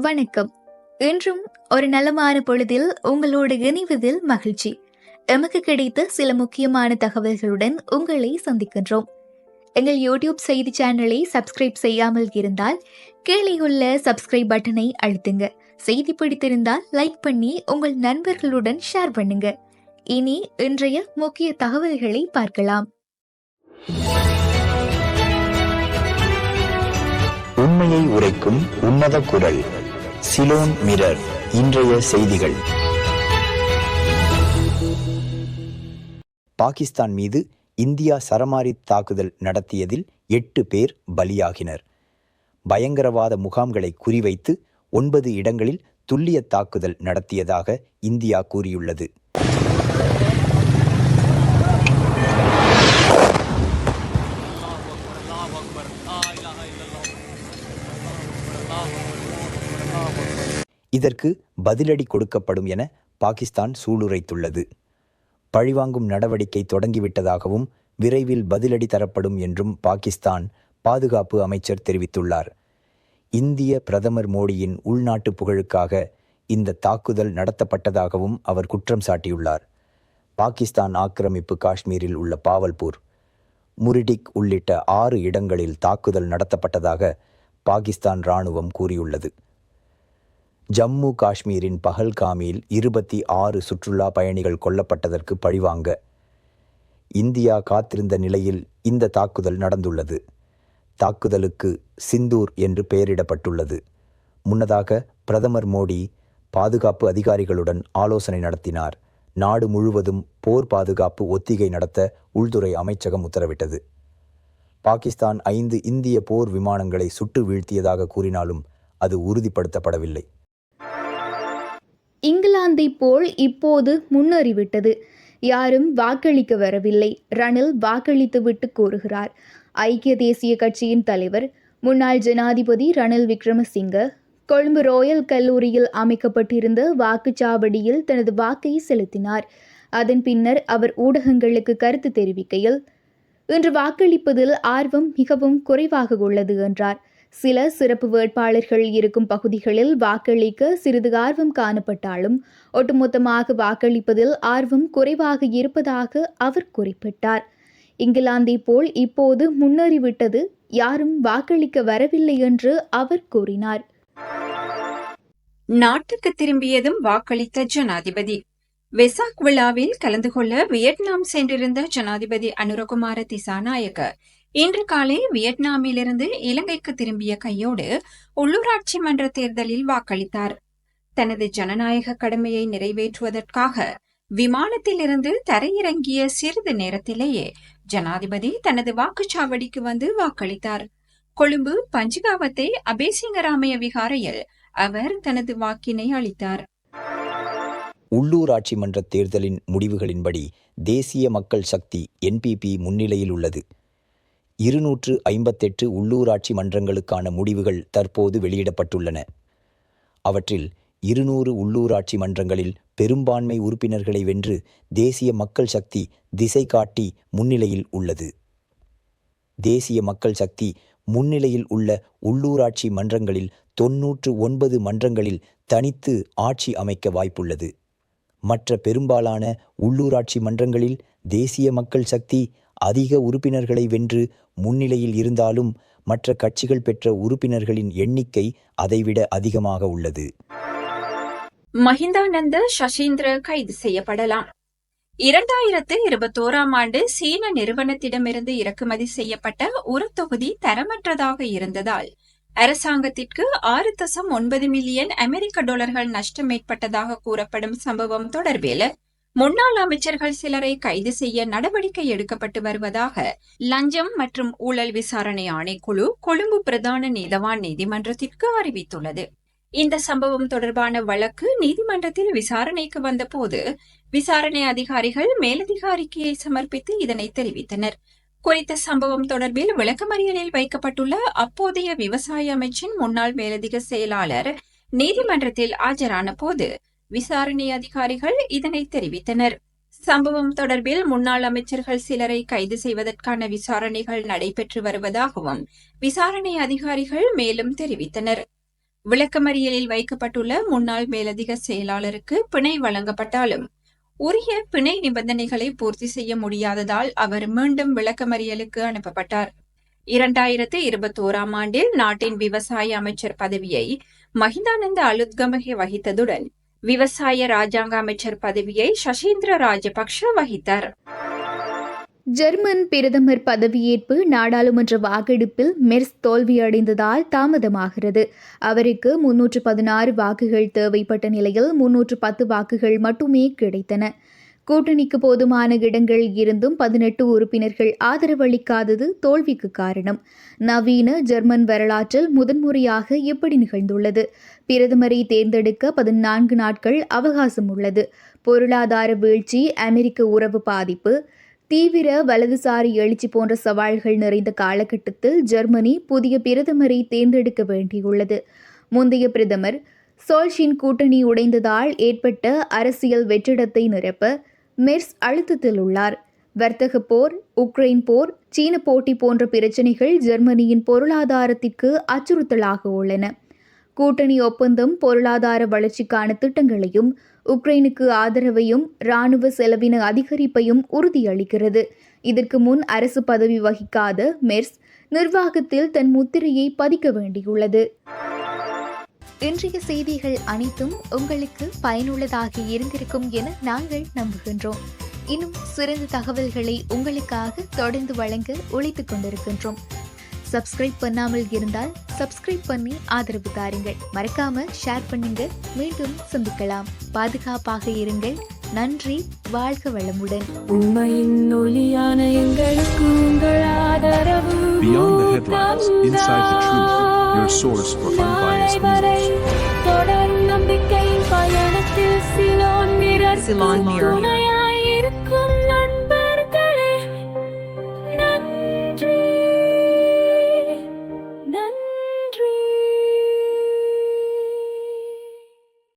வணக்கம். இன்றும் ஒரு நலமான பொழுதில் உங்களோடு இணைவதில் மகிழ்ச்சி. எமக்கு கிடைத்த சில முக்கியமான தகவல்களுடன் உங்களை சந்திக்கின்றோம். எங்கள் யூடியூப் செய்தி சேனலை சப்ஸ்கிரைப் செய்யாமல் இருந்தால் கீழே உள்ள சப்ஸ்கிரைப் பட்டனை அழுத்துங்க. செய்தி பிடித்திருந்தால் லைக் பண்ணி உங்கள் நண்பர்களுடன் ஷேர் பண்ணுங்க. இனி இன்றைய முக்கிய தகவல்களை பார்க்கலாம். உண்மையை உரைக்கும் உன்னத குரல். சிலோன் மிரர் இன்றைய செய்திகள். பாகிஸ்தான் மீது இந்தியா சரமாரி தாக்குதல் நடத்தியதில் எட்டு பேர் பலியாகினர். பயங்கரவாத முகாம்களை குறிவைத்து ஒன்பது இடங்களில் துல்லிய தாக்குதல் நடத்தியதாக இந்தியா கூறியுள்ளது. இதற்கு பதிலடி கொடுக்கப்படும் என பாகிஸ்தான் சூளுரைத்துள்ளது. பழிவாங்கும் நடவடிக்கை தொடங்கிவிட்டதாகவும் விரைவில் பதிலடி தரப்படும் என்றும் பாகிஸ்தான் பாதுகாப்பு அமைச்சர் தெரிவித்துள்ளார். இந்திய பிரதமர் மோடியின் உள்நாட்டு புகழுக்காக இந்த தாக்குதல் நடத்தப்பட்டதாகவும் அவர் குற்றம் சாட்டியுள்ளார். பாகிஸ்தான் ஆக்கிரமிப்பு காஷ்மீரில் உள்ள பாவல்பூர் முரிடிக் உள்ளிட்ட ஆறு இடங்களில் தாக்குதல் நடத்தப்பட்டதாக பாகிஸ்தான் இராணுவம் கூறியுள்ளது. ஜம்மு காஷ்மீரின் பஹல்காமில் இருபத்தி ஆறு சுற்றுலா பயணிகள் கொல்லப்பட்டதற்கு பழிவாங்க. இந்தியா காத்திருந்த நிலையில் இந்த தாக்குதல் நடந்துள்ளது. தாக்குதலுக்கு சிந்தூர் என்று பெயரிடப்பட்டுள்ளது. முன்னதாக பிரதமர் மோடி பாதுகாப்பு அதிகாரிகளுடன் ஆலோசனை நடத்தினார். நாடு முழுவதும் போர் பாதுகாப்பு ஒத்திகை நடத்த உள்துறை அமைச்சகம் உத்தரவிட்டது. பாகிஸ்தான் ஐந்து இந்திய போர் விமானங்களை சுட்டு வீழ்த்தியதாக கூறினாலும் அது உறுதிப்படுத்தப்படவில்லை. இங்கிலாந்தை போல் இப்போது முன்னேறிவிட்டது. யாரும் வாக்களிக்க வரவில்லை. ரணில் வாக்களித்துவிட்டு கூறுகிறார் ஐக்கிய தேசிய கட்சியின் தலைவர் முன்னாள் ஜனாதிபதி ரணில் விக்ரமசிங்க கொழும்பு ரோயல் கல்லூரியில் அமைக்கப்பட்டிருந்த வாக்குச்சாவடியில் தனது வாக்கை செலுத்தினார். அதன் பின்னர் அவர் ஊடகங்களுக்கு கருத்து தெரிவிக்கையில் இன்று வாக்களிப்பதில் ஆர்வம் மிகவும் குறைவாக உள்ளது என்றார். சில சிறப்பு வேட்பாளர்கள் இருக்கும் பகுதிகளில் வாக்களிக்க சிறிது ஆர்வம் காணப்பட்டாலும் ஒட்டுமொத்தமாக வாக்களிப்பதில் ஆர்வம் குறைவாக இருப்பதாக அவர் குறிப்பிட்டார். இங்கிலாந்தை போல் இப்போது முன்னேறிவிட்டது யாரும் வாக்களிக்க வரவில்லை என்று அவர் கூறினார். நாட்டுக்கு திரும்பியதும் வாக்களித்த ஜனாதிபதி. வெசாக் விழாவில் கலந்து கொள்ள வியட்நாம் சென்றிருந்த ஜனாதிபதி அனுரகுமார திசாநாயக்க இன்று காலை வியட்நாமிலிருந்து இலங்கைக்கு திரும்பிய கையோடு உள்ளூராட்சி மன்ற தேர்தலில் வாக்களித்தார். தனது ஜனநாயக கடமையை நிறைவேற்றுவதற்காக விமானத்திலிருந்து தரையிறங்கிய சிறிது நேரத்திலேயே ஜனாதிபதி தனது வாக்குச்சாவடிக்கு வந்து வாக்களித்தார். கொழும்பு பஞ்சுகாவத்தை அபேசிங்கராமய விகாரையில் அவர் தனது வாக்கினை அளித்தார். உள்ளூராட்சி மன்ற தேர்தலின் முடிவுகளின்படி தேசிய மக்கள் சக்தி என்பிபி முன்னிலையில் உள்ளது. இருநூற்று ஐம்பத்தெட்டு உள்ளூராட்சி மன்றங்களுக்கான முடிவுகள் தற்போது வெளியிடப்பட்டுள்ளன. அவற்றில் இருநூறு உள்ளூராட்சி மன்றங்களில் பெரும்பான்மை உறுப்பினர்களை வென்று தேசிய மக்கள் சக்தி திசை காட்டி முன்னிலையில் உள்ளது. தேசிய மக்கள் சக்தி முன்னிலையில் உள்ள உள்ளூராட்சி மன்றங்களில் தொன்னூற்று ஒன்பது மன்றங்களில் தனித்து ஆட்சி அமைக்க வாய்ப்புள்ளது. மற்ற பெரும்பாலான உள்ளூராட்சி மன்றங்களில் தேசிய மக்கள் சக்தி அதிக உறுப்பினர்களை வென்று முன்னிலையில் இருந்தாலும் மற்ற கட்சிகள் பெற்ற உறுப்பினர்களின் எண்ணிக்கை அதைவிட அதிகமாக உள்ளது. மஹிந்தானந்த சசீந்திர கைது செய்யப்படலாம். இரண்டாயிரத்து இருபத்தோராம் ஆண்டு சீன நிறுவனத்திடமிருந்து இறக்குமதி செய்யப்பட்ட ஒரு தொகுதி தரமற்றதாக இருந்ததால் அரசாங்கத்திற்கு ஆறு தசம் ஒன்பது மில்லியன் அமெரிக்க டாலர்கள் நஷ்டம் ஏற்பட்டதாக கூறப்படும் சம்பவம் தொடர்பில் முன்னாள் அமைச்சர்கள் சிலரை கைது செய்ய நடவடிக்கை எடுக்கப்பட்டு வருவதாக லஞ்சம் மற்றும் ஊழல் விசாரணை ஆணைக்குழு கொழும்பு பிரதான நீதவான் நீதிமன்றத்திற்கு அறிவித்துள்ளது. இந்த சம்பவம் தொடர்பான வழக்கு நீதிமன்றத்தில் விசாரணைக்கு வந்தபோது விசாரணை அதிகாரிகள் மேலதிகாரிக்கையை சமர்ப்பித்து இதனை தெரிவித்தனர். குறித்த சம்பவம் தொடர்பில் விளக்கமறியலில் வைக்கப்பட்டுள்ள அப்போதைய விவசாய அமைச்சின் முன்னாள் மேலதிக செயலாளர் நீதிமன்றத்தில் ஆஜரான போது விசாரணை அதிகாரிகள் இதனை தெரிவித்தனர். சம்பவம் தொடர்பில் முன்னாள் அமைச்சர்கள் சிலரை கைது செய்வதற்கான விசாரணைகள் நடைபெற்று வருவதாகவும் விசாரணை அதிகாரிகள் மேலும் தெரிவித்தனர். விளக்கமறியலில் வைக்கப்பட்டுள்ள முன்னாள் மேலதிக செயலாளருக்கு பிணை வழங்கப்பட்டாலும் உரிய பிணை நிபந்தனைகளை பூர்த்தி செய்ய முடியாததால் அவர் மீண்டும் விளக்கமறியலுக்கு அனுப்பப்பட்டார். இரண்டாயிரத்து இருபத்தோராம் ஆண்டில் நாட்டின் விவசாய அமைச்சர் பதவியை மஹிந்தானந்த அலுத்கமகே வகித்ததுடன் விவசாய ராஜாங்க அமைச்சர் பதவியை சசீந்திர ராஜபக்ஷ வகித்தார். ஜெர்மன் பிரதமர் பதவியேற்பு நாடாளுமன்ற வாக்கெடுப்பில் மெர்ஸ் தோல்வியடைந்ததால் தாமதமாகிறது. அவருக்கு முன்னூற்று பதினாறு வாக்குகள் தேவைப்பட்ட நிலையில் முன்னூற்று பத்து வாக்குகள் மட்டுமே கிடைத்தன. கூட்டணிக்கு போதுமான இடங்கள் இருந்தும் பதினெட்டு உறுப்பினர்கள் ஆதரவளிக்காதது தோல்விக்கு காரணம். நவீன ஜெர்மன் வரலாற்றில் முதன்முறையாக எப்படி நிகழ்ந்துள்ளது. பிரதமரை தேர்ந்தெடுக்க பதினான்கு நாட்கள் அவகாசம் உள்ளது. பொருளாதார வீழ்ச்சி அமெரிக்க உறவு பாதிப்பு தீவிர வலதுசாரி எழுச்சி போன்ற சவால்கள் நிறைந்த காலகட்டத்தில் ஜெர்மனி புதிய பிரதமரை தேர்ந்தெடுக்க வேண்டியுள்ளது. முந்தைய பிரதமர் சோல்ஷின் கூட்டணி உடைந்ததால் ஏற்பட்ட அரசியல் வெற்றிடத்தை நிரப்ப மெர்ஸ் அழுத்தத்தில் உள்ளார். வர்த்தக போர் உக்ரைன் போர் சீன போட்டி போன்ற பிரச்சினைகள் ஜெர்மனியின் பொருளாதாரத்திற்கு அச்சுறுத்தலாக உள்ளன. கூட்டணி ஒப்பந்தம் பொருளாதார வளர்ச்சிக்கான திட்டங்களையும் உக்ரைனுக்கு ஆதரவையும் இராணுவ செலவின அதிகரிப்பையும் உறுதியளிக்கிறது. இதற்கு முன் அரசு பதவி வகிக்காத மெர்ஸ் நிர்வாகத்தில் தன் முத்திரையை பதிக்க வேண்டியுள்ளது. இன்றைய செய்திகள் அனைத்தும் உங்களுக்கு பயனுள்ளதாக இருந்திருக்கும் என நாங்கள் நம்புகின்றோம். இன்னும் சிறந்த தகவல்களை உங்களுக்காக தொடர்ந்து வழங்க உழைத்துக் கொண்டிருக்கின்றோம். சப்ஸ்கிரைப் பண்ணாமல் இருந்தால் சப்ஸ்கிரைப் பண்ணி ஆதரவு தாருங்கள். மறக்காம ஷேர் பண்ணுங்க மீண்டும் சந்திக்கலாம். பாதுகாப்பாக இருங்கள். நன்றி வாழ்க வளமுடன் உண்மையின் ஒளியான எங்களுக்கு உங்கள் ஆதரவு Beyond the headlines, inside the truth, your source for unbiased வரை news. தொடரும் நம்பிக்கையின் பயணத்தில் சிலோன் மிரர் Ceylon Mirror. துணை